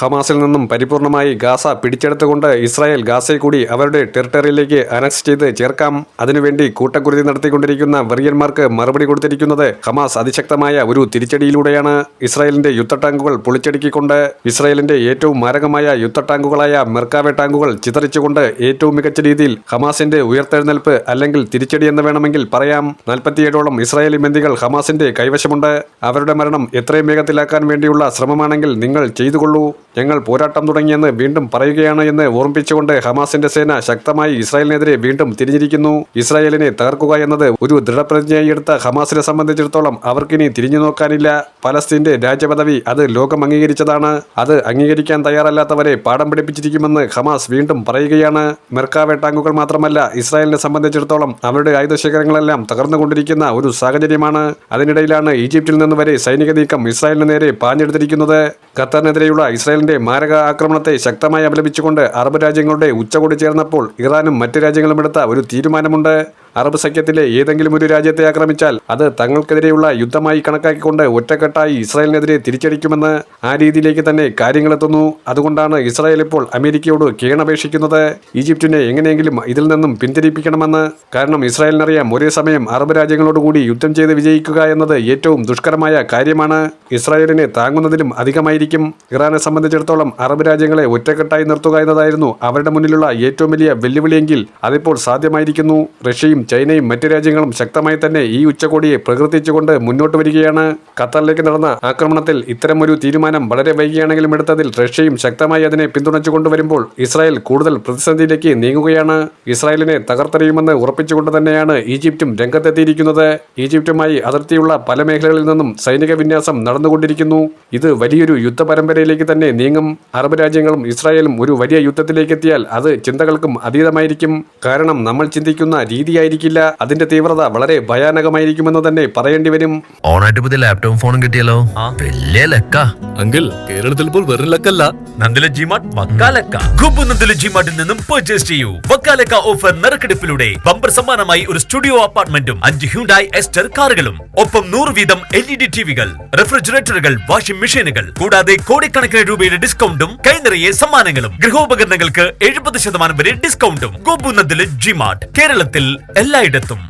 ഹമാസിൽ നിന്നും പരിപൂർണമായി Gaza പിടിച്ചെടുത്തുകൊണ്ട് Israel ഗാസയെ കൂടി അവരുടെ ടെറിട്ടറിയിലേക്ക് അനക്സ് ചെയ്ത് ചേർക്കാം. അതിനുവേണ്ടി കൂട്ടക്കുരുതി നടത്തിക്കൊണ്ടിരിക്കുന്ന വെറിയന്മാർക്ക് മറുപടി കൊടുത്തിരിക്കുന്നത് ഹമാസ് അതിശക്തമായ ഒരു തിരിച്ചടിയിലൂടെയാണ്. ഇസ്രായേലിന്റെ യുദ്ധ ടാങ്കുകൾ പൊളിച്ചടുക്കിക്കൊണ്ട് ഇസ്രായേലിന്റെ ഏറ്റവും മാരകമായ യുദ്ധ ടാങ്കുകളായ മെർക്കാവെ ടാങ്കുകൾ ചിതറിച്ചുകൊണ്ട് ഏറ്റവും മികച്ച രീതിയിൽ ഹമാസിന്റെ ഉയർത്തെഴുന്നേൽപ്പ് അല്ലെങ്കിൽ തിരിച്ചടി എന്ന് വേണമെങ്കിൽ പറയാം. നാൽപ്പത്തിയേഴോളം ഇസ്രായേലി ബന്ദികൾ ഹമാസിന്റെ കൈവശമുണ്ട്. അവരുടെ മരണം എത്രയും വേഗത്തിലാക്കാൻ വേണ്ടിയുള്ള ശ്രമമാണെങ്കിൽ നിങ്ങൾ ചെയ്തുകൊള്ളൂ. ഞങ്ങൾ പോരാട്ടം തുടങ്ങിയെന്ന് വീണ്ടും പറയുകയാണ് എന്ന് ഓർമ്മിപ്പിച്ചുകൊണ്ട് ഹമാസിന്റെ സേന ശക്തമായി ഇസ്രായേലിനെതിരെ വീണ്ടും തിരിഞ്ഞിരിക്കുന്നു. ഇസ്രായേലിനെ തകർക്കുക എന്നത് ഒരു ദൃഢപ്രതിജ്ഞയായി എടുത്ത ഹമാസിനെ സംബന്ധിച്ചിടത്തോളം അവർക്കിനി തിരിഞ്ഞു നോക്കാനില്ല. പലസ്തീന്റെ രാജ്യപദവി അത് ലോകം അംഗീകരിച്ചതാണ്. അത് അംഗീകരിക്കാൻ തയ്യാറല്ലാത്തവരെ പാഠം പഠിപ്പിച്ചിരിക്കുമെന്ന് ഹമാസ് വീണ്ടും പറയുകയാണ്. മെർക്കാവെ ടാങ്കുകൾ മാത്രമല്ല ഇസ്രായേലിനെ സംബന്ധിച്ചിടത്തോളം അവരുടെ ആയുധശേഖരങ്ങളെല്ലാം തകർന്നുകൊണ്ടിരിക്കുന്ന ഒരു സാഹചര്യമാണ്. അതിനിടയിലാണ് ഈജിപ്തിൽ നിന്ന് വരെ സൈനിക നീക്കം ഇസ്രായേലിന് നേരെ പാഞ്ഞെടുത്തിരിക്കുന്നത്. ഖത്തറിനെതിരെയുള്ള ഇസ്രായേലിന്റെ മാരക ആക്രമണത്തെ ശക്തമായി അപലപിച്ചുകൊണ്ട് അറബ് രാജ്യങ്ങളുടെ ഉച്ചകോടി ചേർന്നപ്പോൾ ഇറാനും മറ്റ് രാജ്യങ്ങളും എടുത്ത ഒരു തീരുമാനമുണ്ട്. അറബ് സഖ്യത്തിലെ ഏതെങ്കിലും ഒരു രാജ്യത്തെ ആക്രമിച്ചാൽ അത് തങ്ങൾക്കെതിരെയുള്ള യുദ്ധമായി കണക്കാക്കിക്കൊണ്ട് ഒറ്റക്കെട്ടായി ഇസ്രായേലിനെതിരെ തിരിച്ചടിക്കുമെന്ന് ആ രീതിയിലേക്ക് തന്നെ കാര്യങ്ങളെത്തുന്നു. അതുകൊണ്ടാണ് ഇസ്രായേൽ ഇപ്പോൾ അമേരിക്കയോട് കീണപേക്ഷിക്കുന്നത്. ഈജിപ്തിനെ എങ്ങനെയെങ്കിലും ഇതിൽ നിന്നും പിന്തിരിപ്പിക്കണമെന്ന്. കാരണം ഇസ്രായേലിനറിയാം ഒരേ സമയം അറബ് രാജ്യങ്ങളോടുകൂടി യുദ്ധം ചെയ്ത് വിജയിക്കുക എന്നത് ഏറ്റവും ദുഷ്കരമായ കാര്യമാണ്. ഇസ്രായേലിനെ താങ്ങുന്നതിലും അധികമായിരിക്കും. ഇറാനെ സംബന്ധിച്ചിടത്തോളം അറബ് രാജ്യങ്ങളെ ഒറ്റക്കെട്ടായി നിർത്തുക എന്നതായിരുന്നു അവരുടെ മുന്നിലുള്ള ഏറ്റവും വലിയ വെല്ലുവിളിയെങ്കിൽ അതിപ്പോൾ സാധ്യമായിരിക്കുന്നു. റഷ്യയും ചൈനയും മറ്റ് രാജ്യങ്ങളും ശക്തമായി തന്നെ ഈ ഉച്ചകോടിയെ പ്രകീർത്തിച്ചുകൊണ്ട് മുന്നോട്ട് വരികയാണ്. ഖത്തറിലേക്ക് നടന്ന ആക്രമണത്തിൽ ഇത്തരമൊരു തീരുമാനം വളരെ വൈകിയാണെങ്കിലും എടുത്തതിൽ റഷ്യയും ശക്തമായി അതിനെ പിന്തുണച്ചുകൊണ്ടുവരുമ്പോൾ ഇസ്രായേൽ കൂടുതൽ പ്രതിസന്ധിയിലേക്ക് നീങ്ങുകയാണ്. ഇസ്രായേലിനെ തകർത്തെറിയുമെന്ന് ഉറപ്പിച്ചുകൊണ്ട് തന്നെയാണ് ഈജിപ്തും രംഗത്തെത്തിയിരിക്കുന്നത്. ഈജിപ്തുമായി അതിർത്തിയുള്ള പല മേഖലകളിൽ നിന്നും സൈനിക വിന്യാസം നടന്നുകൊണ്ടിരിക്കുന്നു. ഇത് വലിയൊരു യുദ്ധ പരമ്പരയിലേക്ക് തന്നെ നീങ്ങും. അറബ് രാജ്യങ്ങളും ഇസ്രായേലും ഒരു വലിയ യുദ്ധത്തിലേക്ക് എത്തിയാൽ അത് ചിന്തകൾക്കും അതീതമായിരിക്കും. കാരണം നമ്മൾ ചിന്തിക്കുന്ന രീതിയായിരിക്കില്ല അതിന്റെ തീവ്രത വളരെ ഭയാനകമായിരിക്കുമെന്ന് തന്നെ പറയേണ്ടി വരും. ഓണായിട്ട് പുതിയ ലാപ്ടോപ്പും ഫോണും കിട്ടിയല്ലോ. വലിയ ലക്ക. അങ്കിൾ കേരളത്തിൽ ഇപ്പോൾ വെറും ലക്കല്ല. നന്ദില ജിമാർട്ട് വക്കാലക്ക നന്ദില ജിമാർട്ടിൽ നിന്നും പർച്ചേസ് ചെയ്യൂ. വക്കാലക്ക ഓഫർ നറുക്കെടുപ്പിലൂടെ ബമ്പർ സമ്മാനമായി ഒരു സ്റ്റുഡിയോ അപ്പാർട്ട്മെന്റും അഞ്ച് ഹ്യൂണ്ടായി എസ്റ്റർ കാറുകളും. ഒപ്പം നൂറ് വീതം എൽ ഇ ഡി ടിവികൾ റെഫ്രിജറേറ്ററുകൾ വാഷിംഗ് മെഷീനുകൾ കൂടാതെ കോടിക്കണക്കിന് രൂപയുടെ ഡിസ്കൗണ്ടും കൈ നിറയെ സമ്മാനങ്ങളും. ഗൃഹോപകരണങ്ങൾക്ക് എഴുപത് ശതമാനം വരെ ഡിസ്കൗണ്ടും ഗോപു നന്ദില ജിമാർട്ട് കേരളത്തിൽ എല്ലായിടത്തും.